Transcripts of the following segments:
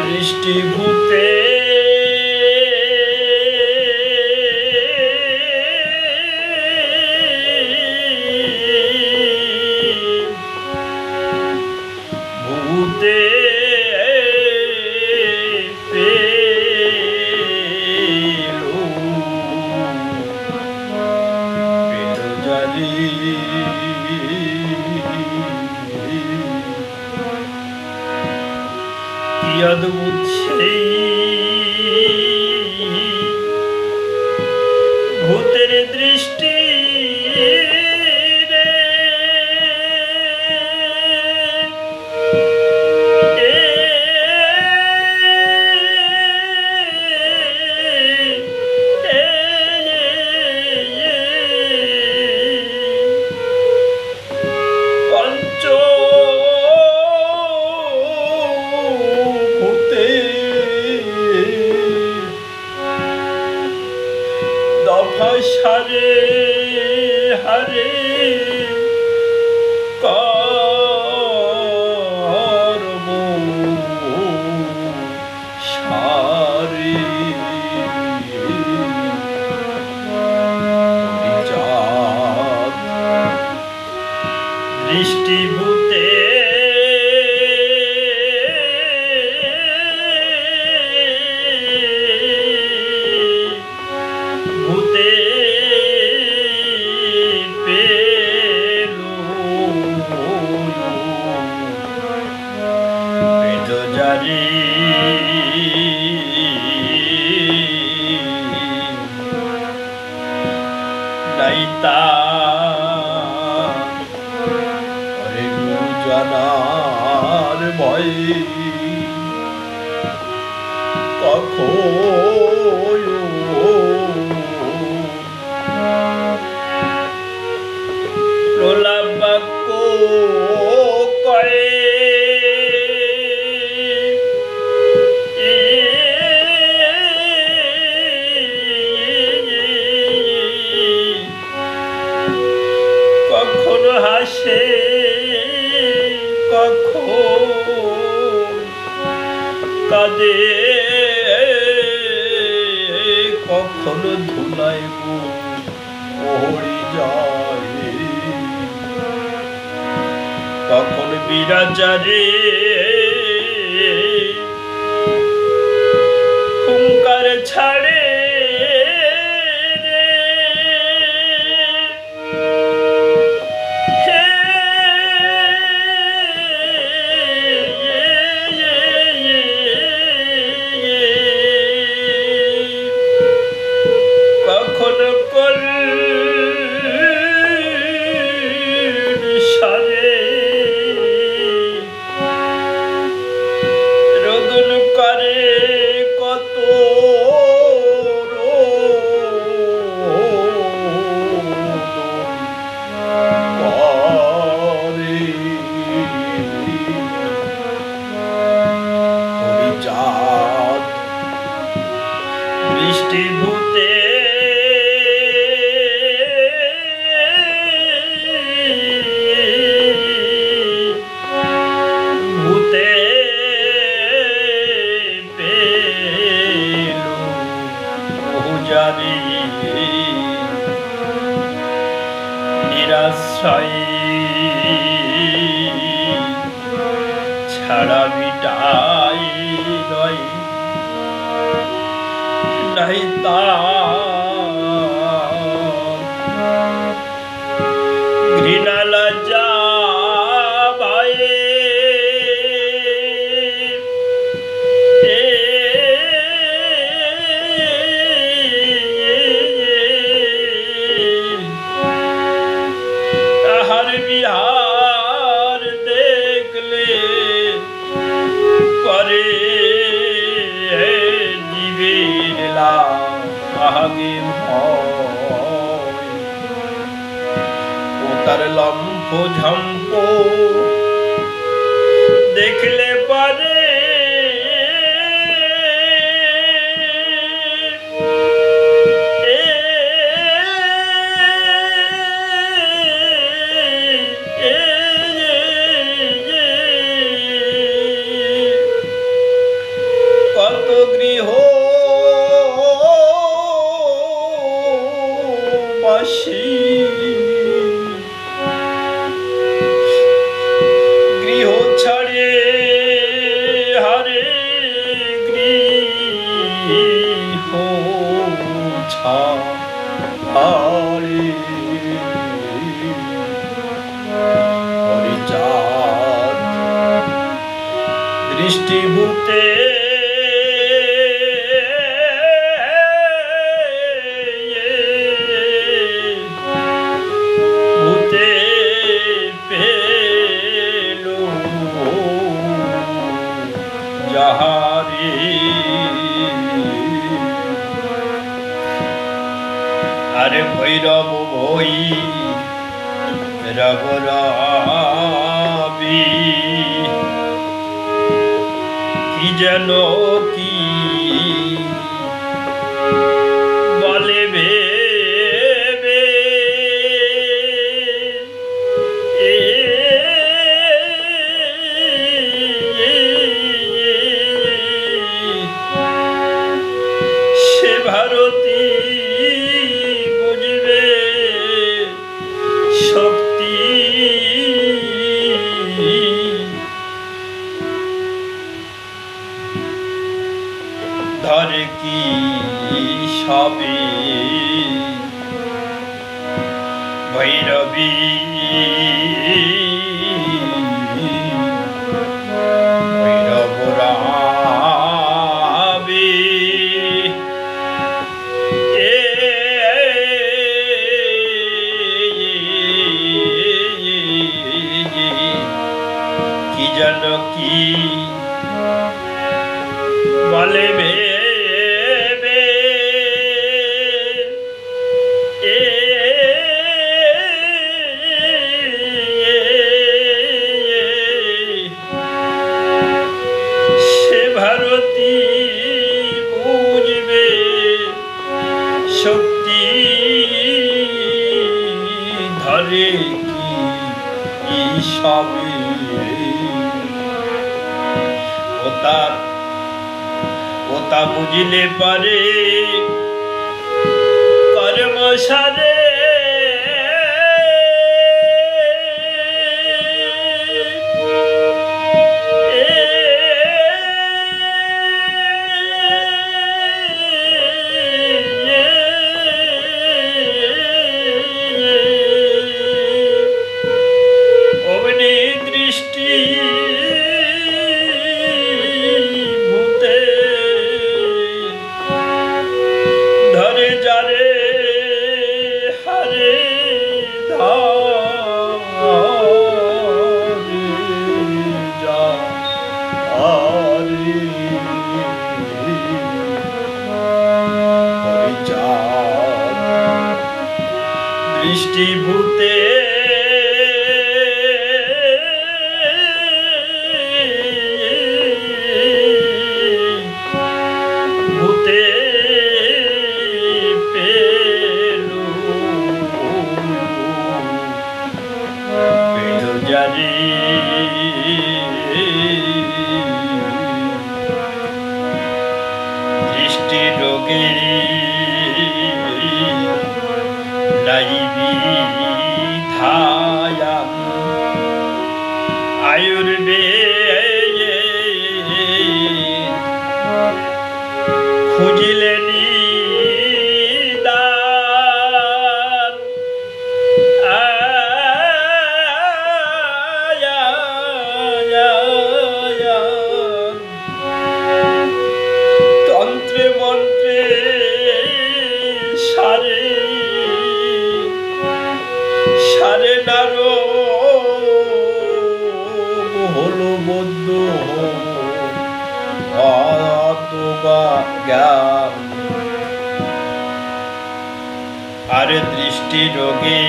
দৃষ্টিভূতে অদ্ভুত সেই নাইতা। হরে গুরু জানার ভয় প্রলাপ কখন বিরাজারে হুঙ্কার ছাড়ে નહીં ઘૃણા લજ્જા ભાઈ હર વિહાર દેખ લે કરે જીવે আগে ভয়। ও তার লম্ফ ঝম্প সৃষ্টি ভূতে। ভূতে পেল যাহারি। আরে ভৈরব ভৈ রব রাবি। যেন কি? বলে ভেবে সে ভারতী ভারতী বুঝবে শক্তি। ওতা বুঝিলে পারে কর্মসারে Jenny. আর দৃষ্টি রোগী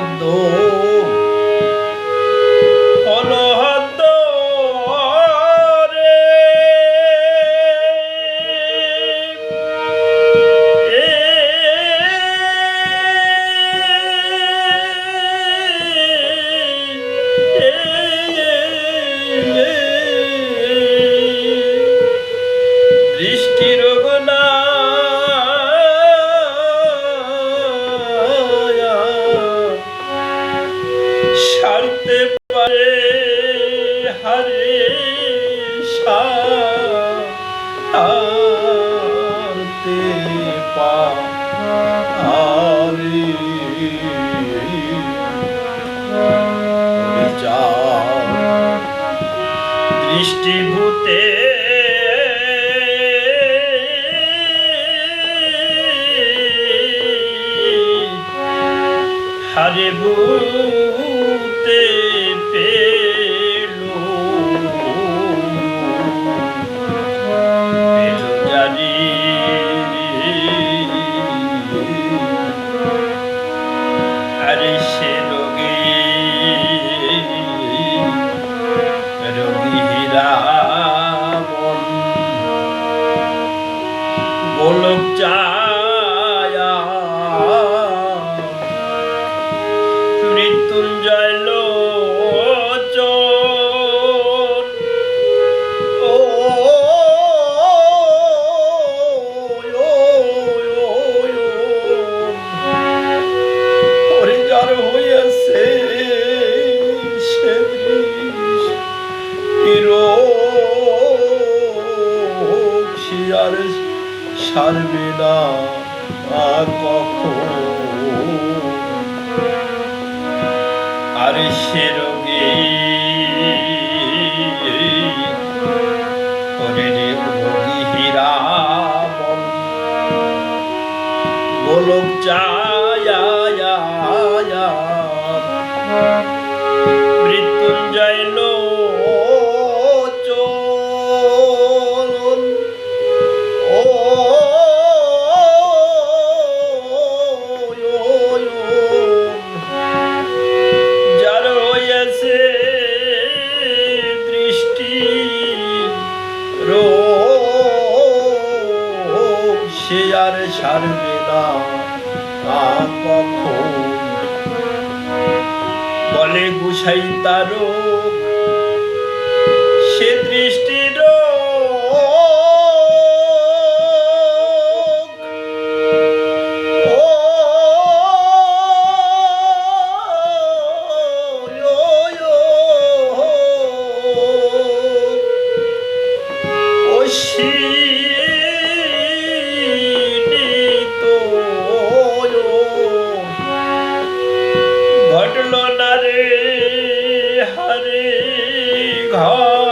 no সারতে পারে হারে সারতে দৃষ্টিভূতে হারে ভূতে গোলক চায়া মৃত্যুঞ্জয় সারবে না আর কখন? আরে সে রোগে বলে গুছাই তার সে দৃষ্টির Oh.